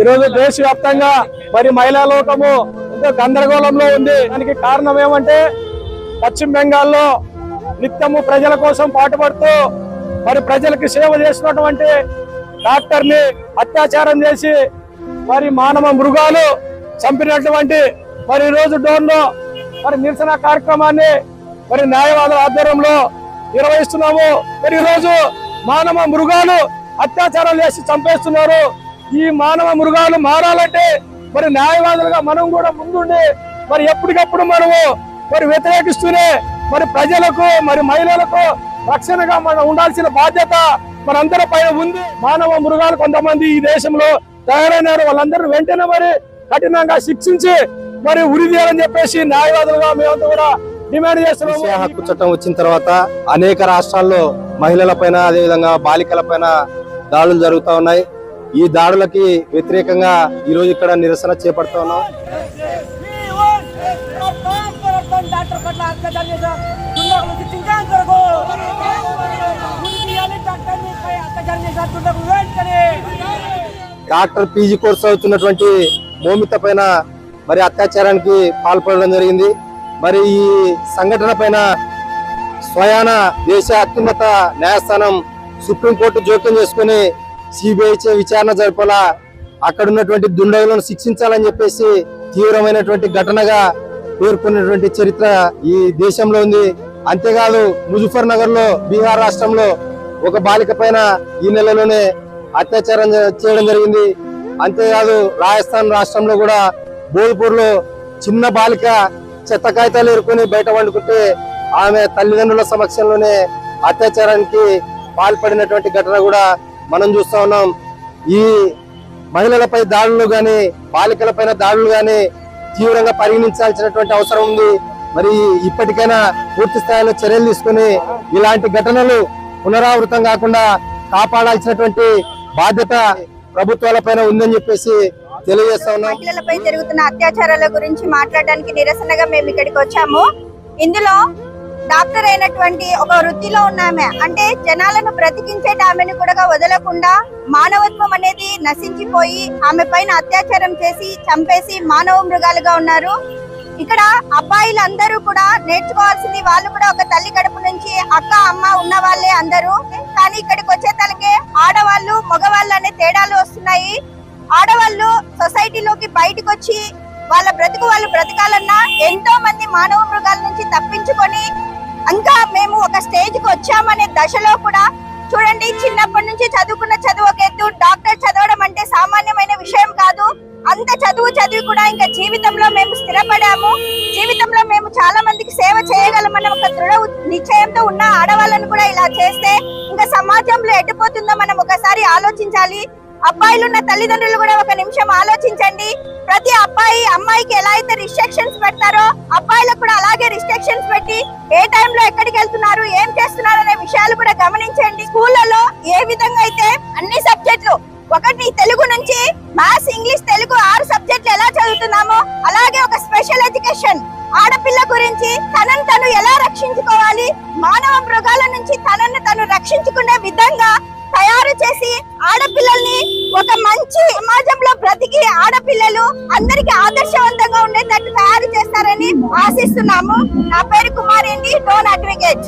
ఈరోజు దేశవ్యాప్తంగా మరి మహిళా లోకము ఎంతో గందరగోళంలో ఉంది. దానికి కారణం ఏమంటే పశ్చిమ బెంగాల్లో నిత్యము ప్రజల కోసం పాటుపడుతూ మరి ప్రజలకు సేవ చేసినటువంటి డాక్టర్ని అత్యాచారం చేసి మరి మానవ మృగాలు చంపినటువంటి మరి ఈరోజు డోన్లో మరి నిరసన కార్యక్రమాన్ని మరి న్యాయవాదుల ఆధ్వర్యంలో నిర్వహిస్తున్నాము. మరి ఈరోజు రోజు మానవ మృగాలు అత్యాచారం చేసి చంపేస్తున్నారు. ఈ మానవ మృగాలు మారాలంటే మరి న్యాయవాదులుగా మనం కూడా ముందుండి మరి ఎప్పటికప్పుడు మనము మరి వ్యతిరేకిస్తూనే మరి ప్రజలకు మరి మహిళలకు రక్షణగా మనం ఉండాల్సిన బాధ్యత మనందరి పైన ఉంది. మానవ మృగాలు కొంతమంది ఈ దేశంలో తయారైనారు. వాళ్ళందరూ వెంటనే మరి కఠినంగా శిక్షించి మరి ఉరి తీయాలని చెప్పేసి న్యాయవాదులుగా మేమంతా కూడా డిమాండ్ విషయ చేస్తున్నాము హక్కు చట్టం వచ్చిన తర్వాత అనేక రాష్ట్రాల్లో మహిళల పైన అదేవిధంగా బాలికల పైన దాడులు జరుగుతూ ఉన్నాయి. ఈ దాడులకి వ్యతిరేకంగా ఈ రోజు ఇక్కడ నిరసన చేపడుతూ ఉన్నాం. డాక్టర్ డాక్టర్ పీజీ కోర్స్ అవుతున్నటువంటి మోమిత పైన మరి అత్యాచారానికి పాల్పడడం జరిగింది. మరి ఈ సంఘటన పైన స్వయాన దేశ అత్యున్నత న్యాయస్థానం సుప్రీంకోర్టు జోక్యం చేసుకుని సిబిఐచే విచారణ జరపాలా. అక్కడ ఉన్నటువంటి దుండగులను శిక్షించాలని చెప్పేసి తీవ్రమైనటువంటి ఘటనగా పేర్కొన్నటువంటి చరిత్ర ఈ దేశంలో ఉంది. అంతేకాదు ముజఫర్ నగర్లో బీహార్ రాష్ట్రంలో ఒక బాలిక పైన ఈ నెలలోనే అత్యాచారం చేయడం జరిగింది. అంతేకాదు రాజస్థాన్ రాష్ట్రంలో కూడా బోల్పూర్లో చిన్న బాలిక చెత్త కాగితాలు ఎరుకొని బయట వండుకుంటే ఆమె తల్లిదండ్రుల సమక్షంలోనే అత్యాచారానికి పాల్పడినటువంటి ఘటన కూడా మనం చూస్తా ఉన్నాం ఈ మహిళలపై దాడులు కానీ బాలికలపైన దాడులు కానీ తీవ్రంగా పరిగణించాల్సినటువంటి అవసరం ఉంది. మరి ఇప్పటికైనా పూర్తి స్థాయిలో చర్యలు తీసుకుని ఇలాంటి ఘటనలు పునరావృతం కాకుండా కాపాడాల్సినటువంటి బాధ్యత ప్రభుత్వాల పైన ఉందని చెప్పేసి తెలియజేస్తా ఉన్నాం. మహిళలపై జరుగుతున్న అత్యాచారాల గురించి మాట్లాడడానికి నిరసనగా మేము ఇక్కడికి వచ్చాము. ఇందులో డాక్టర్ అయినటువంటి ఒక వృత్తిలో ఉన్న ఆమె అంటే జనాలను బ్రతికించే ఆమెను కూడా వదలకుండా మానవత్వం అనేది నశించిపోయి ఆమె పైన అత్యాచారం చేసి చంపేసి మానవ మృగాలుగా ఉన్నారు. ఇక్కడ అబ్బాయిలందరూ కూడా నేర్చుకోవాల్సింది వాళ్ళు కూడా ఒక తల్లి కడుపు నుంచి అక్క అమ్మ ఉన్న వాళ్ళే అందరూ. కానీ ఇక్కడికి వచ్చే తలకే ఆడవాళ్ళు మగవాళ్ళు అనే తేడాలు వస్తున్నాయి. ఆడవాళ్ళు సొసైటీలోకి బయటకు వచ్చి వాళ్ళ బ్రతుకు వాళ్ళు బ్రతకాలన్నా ఎంతో మంది మానవ మృగాల నుంచి తప్పించుకొని ఇంకా మేము ఒక స్టేజ్కి వచ్చామనే దశలో కూడా చూడండి చిన్నప్పటి నుంచి చదువుకున్న చదువు ఒక ఎత్తు డాక్టర్ చదవడం అంటే సామాన్యమైన విషయం కాదు. అంత చదువు చదివి కూడా ఇంకా జీవితంలో మేము స్థిరపడాము. జీవితంలో మేము చాలా మందికి సేవ చేయగలమన్న ఒక దృఢ నిశ్చయంతో ఉన్న ఆడవాళ్ళను కూడా ఇలా చేస్తే ఇంకా సమాజంలో ఎటుపోతుందో మనం ఒకసారి ఆలోచించాలి. అబ్బాయిలు ఉన్న తల్లిదండ్రులు కూడా ఒక నిమిషం ఆలోచించండి. ప్రతి అబ్బాయి అమ్మాయికి ఎలా అయితే రిస్ట్రిక్షన్స్ పెడతారో అబ్బాయిలకు కూడా అలాగే రిస్ట్రిక్షన్స్ పెట్టి ఏ టైంలో ఎక్కడికి వెళ్తున్నారు ఏం చేస్తున్నారు అనే విషయాలు కూడా గమనించండి. స్కూళ్ళలో ఏ విధంగా అయితే అన్ని సబ్జెక్టులు ఒకటి తెలుగు నుంచి మ్యాథ్స్ ఇంగ్లీష్ తెలుగు ఆరు సబ్జెక్టులు ఎలా చదువుతున్నామో అలాగే ఒక స్పెషల్ ఎడ్యుకేషన్ ఆడపిల్ల గురించి తనను తను ఎలా రక్షించుకోవాలి మానవ మృగాల నుంచి తనను తను రక్షించుకునే విధంగా తయారు చేసి ఆడపిల్లల్ని ఒక మంచి సమాజంలో బ్రతికి ఆడపిల్లలు అందరికి ఆదర్శవంతంగా ఉండేటట్టు తయారు చేస్తారని ఆశిస్తున్నాము. నా పేరు కుమారి అండి. డోన్ అడ్వకేట్